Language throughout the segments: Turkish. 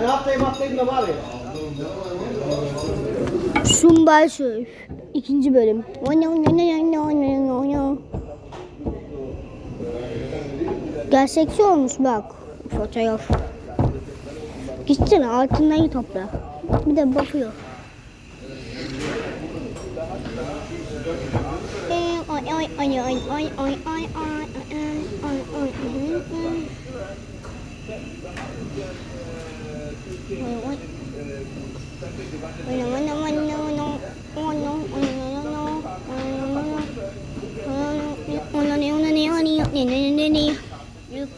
Ben haftayı haftayı da var ya. Sumbay Surf. İkinci bölüm. Gerçekçi olmuş bak. Fotoğraf. Gitsene altından topla. Bir de bakıyor. Ay ay ay ay ay ay ay ay ay ay ay ay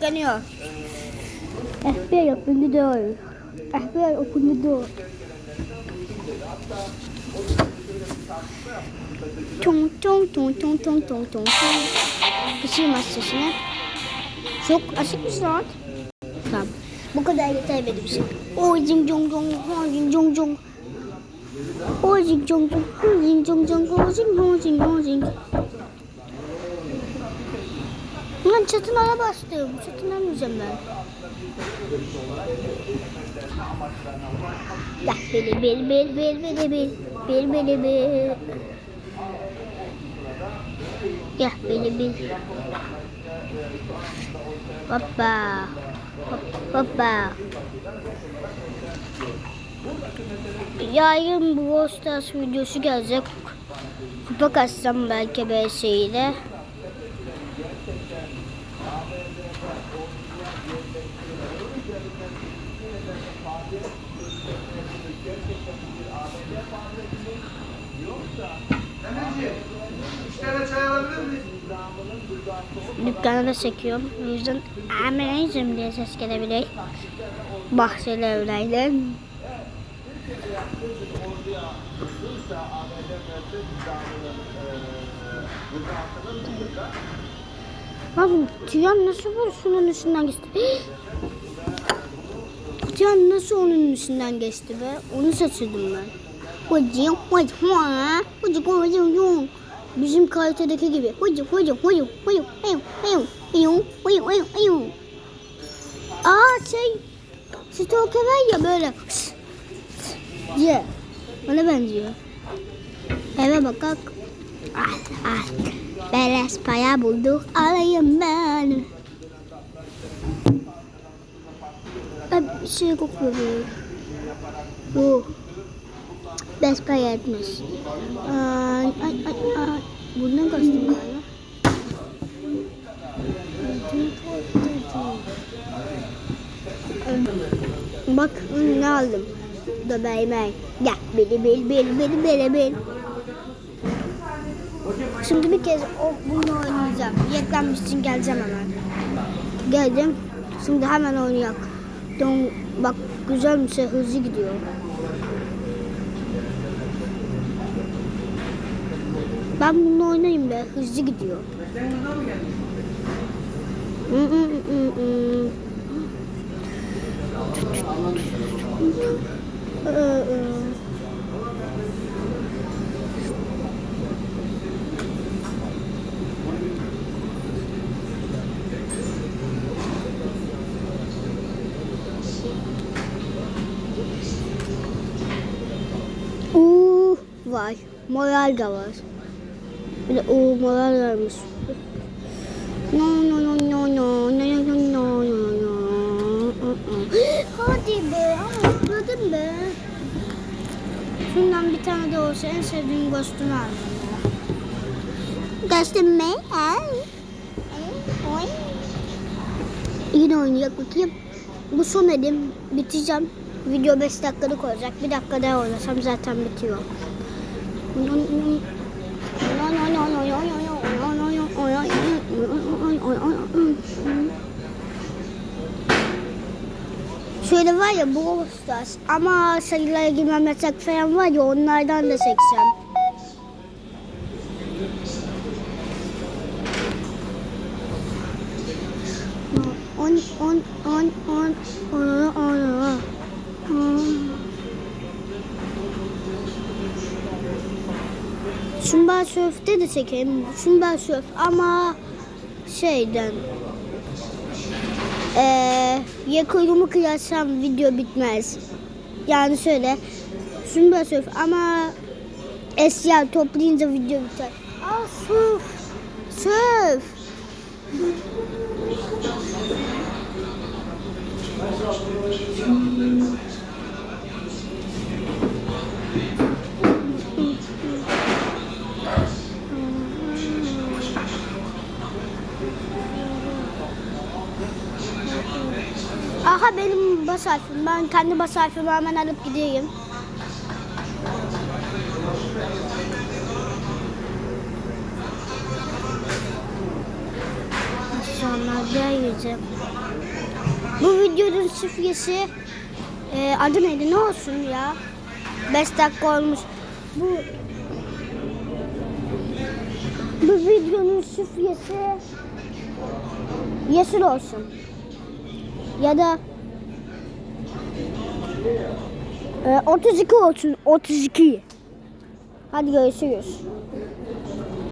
Daniel. FBI, open the door. FBI, open the door. Tum tum tum tum tum tum tum tum. Precies, maar ze is net. Zo, als ik besluit. Bu kadar yeter benim için. O jing jong jong, o jing jong jong. O jing jong jong, o jing jong jong, o jing o jing o jing. Lan çatına bastım. Çatına ineceğim ben. Ya beni beni beni beni beni beni beni beni beni Ya beni beni Hoppa Hoppa Yarın Brawl Stars videosu gelecek. Kupa kaçsam belki BS'yle. İki tane çay alabilir miyiz? Dükkana da çekiyorum. O yüzden ameleyeceğim diye ses gelebilir. Bahçeli evlerden. Abi Tiyan nasıl bu şunun üstünden geçti? Tiyan nasıl onun üstünden geçti be? Onu şaşırdım ben. Hocam, hocam, hocam, hocam, hocam. Bizim kalitedeki gibi. Hocam, hocam, hocam, hocam, hocam, hocam, hocam, hocam, hocam, hocam. Aa şey, stalker var ya böyle. Ye. Ona benziyor. Eve bakak. Al, al. Beleş para bulduk. Alayım ben. Bir şey kokuyor bu. Bu. Beş para etmiş. Ay, ay, ay, ay. Bundan kaçtım galiba. Bak ne aldım. Da beymen. Gel beni bil bil bil bil bil. Şimdi bir kez o bunu oynayacağım. Yeklenmiş için geleceğim hemen. Geldim. Şimdi hemen oynayacak. Don, bak güzel bir şey hızlı gidiyor. Ben bunu oynayayım be. Hızlı gidiyor. Uuu vay moral da var. Uuu moral varmış. No no no no no no no no no no. Hadi be atladım be. Şundan bir tane de olsa en sevdiğim kostümü aldım ya. Kostüm mü? Yine oynayacak bakayım. Bu son elim. Biteceğim. Video 5 dakikalık olacak. Bir dakika daha oynasam zaten bitiyor. Şöyle var ya bu Stars ama sayılara girmem yasak falan var ya onlardan da seçeceğim. On, on, on, on, on, on, on. Şumba Surf'te de çekeyim. Şumba Surf ama şeyden eee ya kuyruğumu kıyarsam video bitmez. Yani şöyle Zümba Surf ama eşya toplayınca video biter. Aa surf. Surf. Aha benim bas harfim. Ben kendi bas harfimi hemen alıp gideyim. Aşağılarda yiyeceğim. Bu videonun şifresi e, adı neydi? Ne olsun ya? 5 dakika olmuş. Bu bu videonun şifresi yeşil olsun. Ya da ee, 32 olsun. 32. Hadi görüşürüz.